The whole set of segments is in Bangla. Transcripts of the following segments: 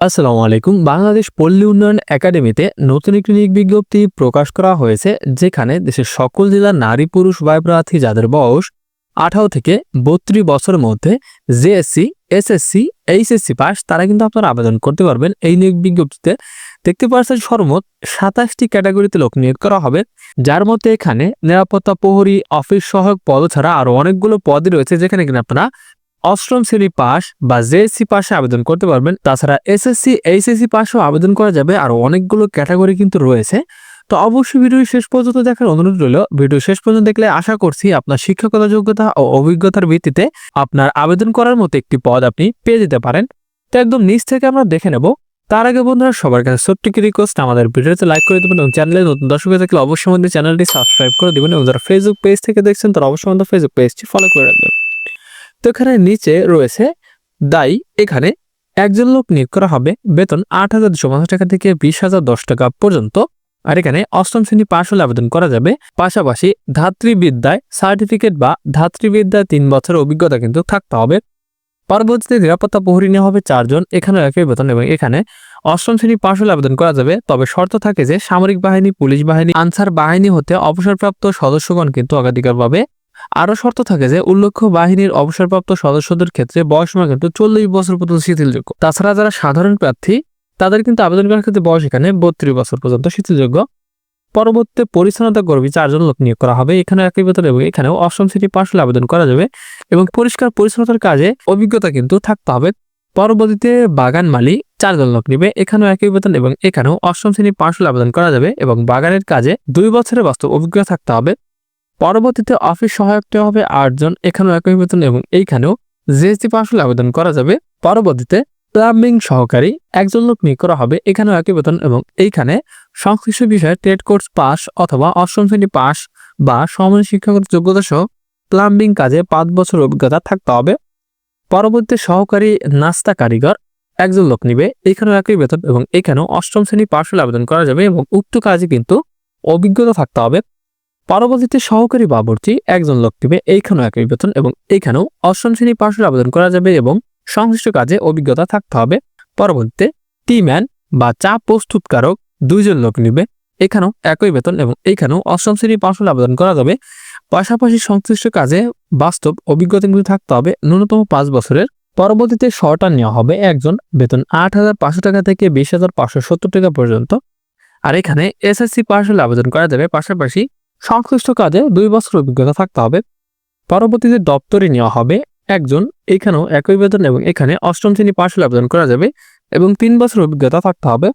আসসালামু আলাইকুম। বাংলাদেশ পল্লী উন্নয়ন একাডেমিতে নতুন একটি নিয়োগ বিজ্ঞপ্তি প্রকাশ করা হয়েছে, যেখানে দেশের সকল জেলার নারী, পুরুষ প্রার্থী যাদের বয়স আঠারো থেকে বত্রিশ বছরের মধ্যে জেএসসি এসএসসি এইচএসসি পাস, তারা কিন্তু আপনারা আবেদন করতে পারবেন। এই নিয়োগ বিজ্ঞপ্তিতে দেখতে পাচ্ছেন সর্বমোট সাতাশটি ক্যাটাগরিতে লোক নিয়োগ করা হবে, যার মধ্যে এখানে নিরাপত্তা প্রহরী, অফিস সহায়ক পদ ছাড়া আরও অনেকগুলো পদই রয়েছে, যেখানে কিনা আপনারা অষ্টম শ্রেণি পাস বা জেএসসি পাশে আবেদন করতে পারবেন। তাছাড়া এসএসসি এইচএসসি পাশেও আবেদন করা যাবে আর অনেকগুলো ক্যাটাগরি কিন্তু রয়েছে। তো অবশ্যই ভিডিও শেষ পর্যন্ত দেখার অনুরোধ রইল। ভিডিও শেষ পর্যন্ত দেখলে আশা করছি আপনার শিক্ষকতা যোগ্যতা ও অভিজ্ঞতার ভিত্তিতে আপনার আবেদন করার মতো একটি পদ আপনি পেয়ে যেতে পারেন। তো একদম নিচ থেকে আমরা দেখে নেব। তার আগে বন্ধুরা, সবার কাছে ছোট্ট একটি রিকোয়েস্ট আমাদের ভিডিওতে লাইক করে দেবেন এবং চ্যানেলে নতুন দর্শক থাকলে অবশ্যই আমাদের চ্যানেলটি সাবস্ক্রাইব করে দেবেন এবং যারা ফেসবুক পেজ থেকে দেখছেন, তারা অবশ্যই আমাদের ফেসবুক পেজটি ফলো করে রাখবেন। তো এখানে নিচে রয়েছে, দায়ী। এখানে একজন লোক নিয়োগ করা হবে। বেতন আট হাজার টাকা থেকে বিশ হাজার দশ টাকা পর্যন্ত। আর এখানে অষ্টম শ্রেণি পাশ হলে আবেদন করা যাবে। পাশাপাশি ধাত্রীবিদ্যায় সার্টিফিকেট বা ধাত্রীবিদ্যায় তিন বছরের অভিজ্ঞতা কিন্তু থাকতে হবে। পরবর্তীতে নিরাপত্তা প্রহরী নেওয়া হবে চারজন এখানে একই বেতন এবং এখানে অষ্টম শ্রেণি পাশ হলে আবেদন করা যাবে। তবে শর্ত থাকে যে সামরিক বাহিনী, পুলিশ বাহিনী, আনসার বাহিনী হতে অবসরপ্রাপ্ত সদস্যগণ কিন্তু অগ্রাধিকার পাবে আরও শর্ত থাকে যে উল্লেখ্য বাহিনীর অবসরপ্রাপ্ত সদস্যদের ক্ষেত্রে বয়সসীমা কিন্তু চল্লিশ বছর পর্যন্ত শিথিলযোগ্য। তাছাড়া যারা সাধারণ প্রার্থী, তাদের কিন্তু আবেদন করার ক্ষেত্রে বয়স এখানে বত্রিশ বছর পর্যন্ত শিথিলযোগ্য। পরবর্তীতে পরিচ্ছন্নতা কর্মী চারজন লোক নিয়োগ করা হবে। এখানে একই বেতন এবং এখানেও অষ্টম শ্রেণি পাশ হলে আবেদন করা যাবে এবং পরিষ্কার পরিচ্ছন্নতার কাজে অভিজ্ঞতা কিন্তু থাকতে হবে। পরবর্তীতে বাগান মালি চারজন লোক নিবে। এখানেও একই বেতন এবং এখানেও অষ্টম শ্রেণি পাশ হলে আবেদন করা যাবে এবং বাগানের কাজে দুই বছরের বাস্তব অভিজ্ঞতা থাকতে হবে। পরবর্তীতে অফিস সহায়ক হবে আটজন, এখানেও একই বেতন এবং এইখানেও জিএসটি পাশ হলে আবেদন করা যাবে। পরবর্তীতে প্লাম্বিং সহকারী, একজন লোক নিয়োগ করা হবে, এখানেও একই বেতন এবং এইখানে সংশ্লিষ্ট বিষয়ে ট্রেড কোর্স পাস অথবা অষ্টম শ্রেণি পাস বা সমান শিক্ষাগত যোগ্যতা সহ প্লাম্বিং কাজে পাঁচ বছর অভিজ্ঞতা থাকতে হবে। পরবর্তীতে সহকারী নাস্তা কারিগর, একজন লোক নিবে, এখানেও একই বেতন এবং এখানেও অষ্টম শ্রেণি পাশ হলে আবেদন করা যাবে এবং উক্ত কাজে কিন্তু অভিজ্ঞতা থাকতে হবে। পরবর্তীতে সহকারী বাবরচি একজন লোক দিবে এইখানেও একই বেতন এবং এইখানেও অষ্টম শ্রেণি পাশ হলে আবেদন করা যাবে এবং সংশ্লিষ্ট কাজে অভিজ্ঞতা থাকতে হবে। পরবর্তীতে টি ম্যান বা চা প্রস্তুতকারক দুইজন লোক নিবে। এখানেও একই বেতন এবং এইখানেও অষ্টম শ্রেণি পাশ হলে আবেদন করা যাবে। পাশাপাশি সংশ্লিষ্ট কাজে বাস্তব অভিজ্ঞতা কিন্তু থাকতে হবে। ন্যূনতম পাঁচ বছরের। পরবর্তীতে শর্টার নেওয়া হবে। একজন বেতন আট হাজার পাঁচশো টাকা থেকে বিশ হাজার পাঁচশো সত্তর টাকা পর্যন্ত। আর এখানে এসএসসি পাশ হলে আবেদন করা যাবে। পাশাপাশি সংশ্লিষ্ট কাজে দুই বছর অভিজ্ঞতা থাকতে হবে। পরবর্তীতে দপ্তরে নেওয়া হবে। একজন, এখানেও একই বেতন এবং এখানে অষ্টম শ্রেণি পাশ হলে আবেদন করা যাবে এবং তিন বছর অভিজ্ঞতা থাকতে হবে।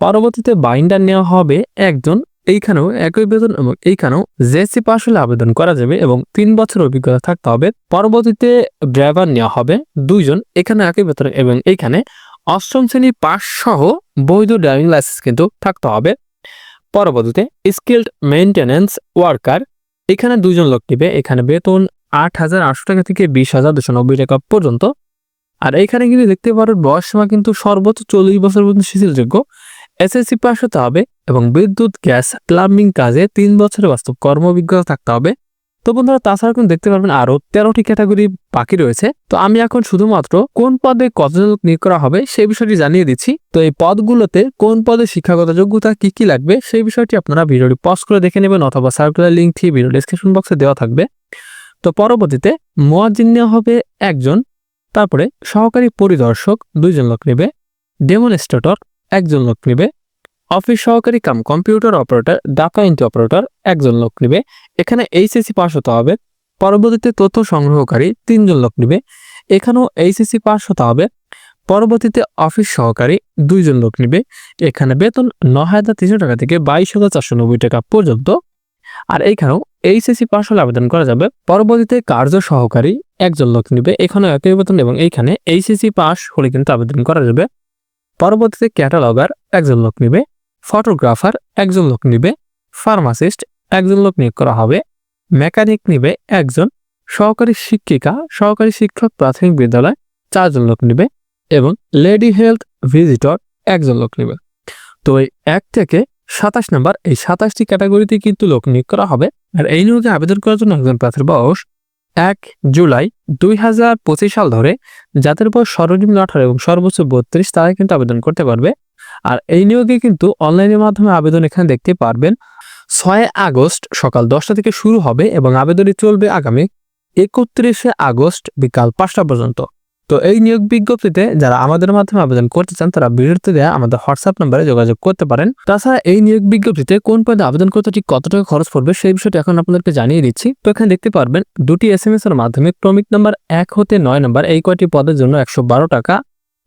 পরবর্তীতে বাইন্ডার নেওয়া হবে। একজন, এইখানেও একই বেতন এবং এইখানেও জেসি পাশ হলে আবেদন করা যাবে এবং তিন বছর অভিজ্ঞতা থাকতে হবে। পরবর্তীতে ড্রাইভার নেওয়া হবে। দুইজন এখানে একই বেতন এবং এইখানে অষ্টম শ্রেণি পাশ সহ বৈধ ড্রাইভিং লাইসেন্স কিন্তু থাকতে হবে। পরবর্তীতে স্কিল্ড মেনটেন্যান্স ওয়ার্কার এখানে দুজন লোক নিবে, এখানে বেতন আট হাজার আটশো টাকা থেকে বিশ হাজার দুশো নব্বই টাকা পর্যন্ত। আর এখানে কিন্তু দেখতে পারো, বয়স সীমা কিন্তু সর্বোচ্চ চল্লিশ বছর পর্যন্ত শিথিলযোগ্য। এসএসসি পাস হতে হবে এবং বিদ্যুৎ, গ্যাস প্লাম্বিং কাজে তিন বছরের বাস্তব কর্মবিজ্ঞতা থাকতে হবে। তো বন্ধুরা, তাছাড়া কিন্তু দেখতে পারবেন আরও তেরোটি ক্যাটাগরি বাকি রয়েছে। তো আমি এখন শুধুমাত্র কোন পদে কতজন নিয়োগ করা হবে সেই বিষয়টি জানিয়ে দিচ্ছি। তো এই পদগুলোতে কোন পদে শিক্ষাগত যোগ্যতা কি কি লাগবে সেই বিষয়টি আপনারা ভিডিওটি পজ করে দেখে নেবেন অথবা সার্কুলার লিঙ্কটি ভিডিও ডিসক্রিপশন বক্সে দেওয়া থাকবে। তো পরবর্তীতে মোয়াজিন নেওয়া হবে একজন, তারপরে সহকারী পরিদর্শক দুইজন লোক নেবে ডেমনস্ট্রেটর একজন লোক নেবে অফিস সহকারী cum computer operator, data entry operator একজন লোক নেবে। এখানে এইচএসসি পাস হতে হবে। পরবর্তীতে তথ্য সংগ্রহকারী তিনজন লোক নেবে। এখানেও এইচএসি পাস হতে হবে। পরবর্তীতে অফিস সহকারী দুইজন লোক নেবে। এখানে বেতন ন হাজার তিনশো টাকা থেকে বাইশ হাজার চারশো নব্বই টাকা পর্যন্ত। আর এইখানেও এইচএসসি পাস হলে আবেদন করা যাবে। পরবর্তীতে কার্য সহকারী একজন লোক নিবে। এখানেও একই বেতন এবং এইখানে এইচএসি পাস হলে কিন্তু আবেদন করা যাবে। পরবর্তীতে ক্যাটালগার একজন লোক নিবে। ফটোগ্রাফার একজন লোক নিবে, ফার্মাসিস্ট একজন লোক নিয়োগ করা হবে, মেকানিক নিবে একজন, সহকারী শিক্ষিকা, সহকারী শিক্ষক প্রাথমিক বিদ্যালয় চারজন লোক নিবে এবং লেডি হেলথ ভিজিটর একজন লোক নিবে। তো এই এক থেকে সাতাশ নাম্বার, এই সাতাশটি ক্যাটাগরিতে কিন্তু লোক নিয়োগ করা হবে। আর এই নিয়োগে আবেদন করার জন্য একজন প্রার্থীর বয়স এক জুলাই দুই হাজার পঁচিশ সাল ধরে, যাদের বয়স সর্বনিম্ন আঠারো এবং সর্বোচ্চ বত্রিশ তারা কিন্তু আবেদন করতে পারবে। আর এই নিয়োগে কিন্তু অনলাইনের মাধ্যমে আবেদন এখানে দেখতে পারবেন। ছয় আগস্ট সকাল দশটা থেকে শুরু হবে এবং আবেদনটি চলবে আগামী একত্রিশে আগস্ট বিকাল পাঁচটা পর্যন্ত। তো এই নিয়োগ বিজ্ঞপ্তিতে যারা আমাদের মাধ্যমে আবেদন করতে চান, তারা বিরতি দেওয়া আমাদের হোয়াটসঅ্যাপ নাম্বারে যোগাযোগ করতে পারেন। তাছাড়া এই নিয়োগ বিজ্ঞপ্তিতে কোন পদে আবেদন করতে ঠিক কত টাকা খরচ পড়বে সেই বিষয়টি এখন আপনাদেরকে জানিয়ে দিচ্ছি। তো এখানে দেখতে পারবেন, দুটি এস এম এস এর মাধ্যমে ক্রমিক নাম্বার এক হতে নয় নাম্বার এই কয়টি পদের জন্য একশো বারো টাকা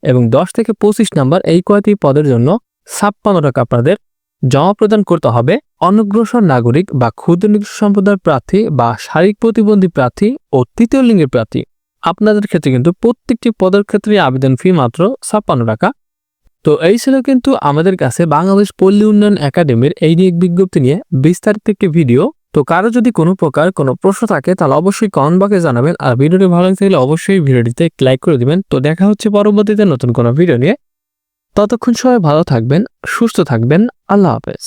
এবং দশ থেকে পঁচিশ নাম্বার এই কয়টি পদের জন্য ছাপ্পান্ন টাকা আপনাদের জমা প্রদান করতে হবে। অনগ্রসর নাগরিক বা ক্ষুদ্র সম্প্রদায়ের প্রার্থী বা শারীরিক প্রতিবন্ধী প্রার্থী ও তৃতীয় লিঙ্গের প্রার্থী, আপনাদের ক্ষেত্রে কিন্তু প্রত্যেকটি পদের ক্ষেত্রে আবেদন ফি মাত্র ছাপ্পান্ন টাকা। তো এই ছিল কিন্তু আমাদের কাছে বাংলাদেশ পল্লী উন্নয়ন একাডেমির এই নিয়োগ বিজ্ঞপ্তি নিয়ে বিস্তারিত একটি ভিডিও। তো কারও যদি কোনো প্রকার কোনো প্রশ্ন থাকে, তাহলে অবশ্যই কমেন্ট বক্সে জানাবেন। আর ভিডিওটি ভালো লাগলে অবশ্যই ভিডিওটিতে লাইক করে দিবেন। তো দেখা হচ্ছে পরবর্তীতে নতুন কোনো ভিডিও নিয়ে। ততক্ষণ সবাই ভালো থাকবেন, সুস্থ থাকবেন। আল্লাহ হাফেজ।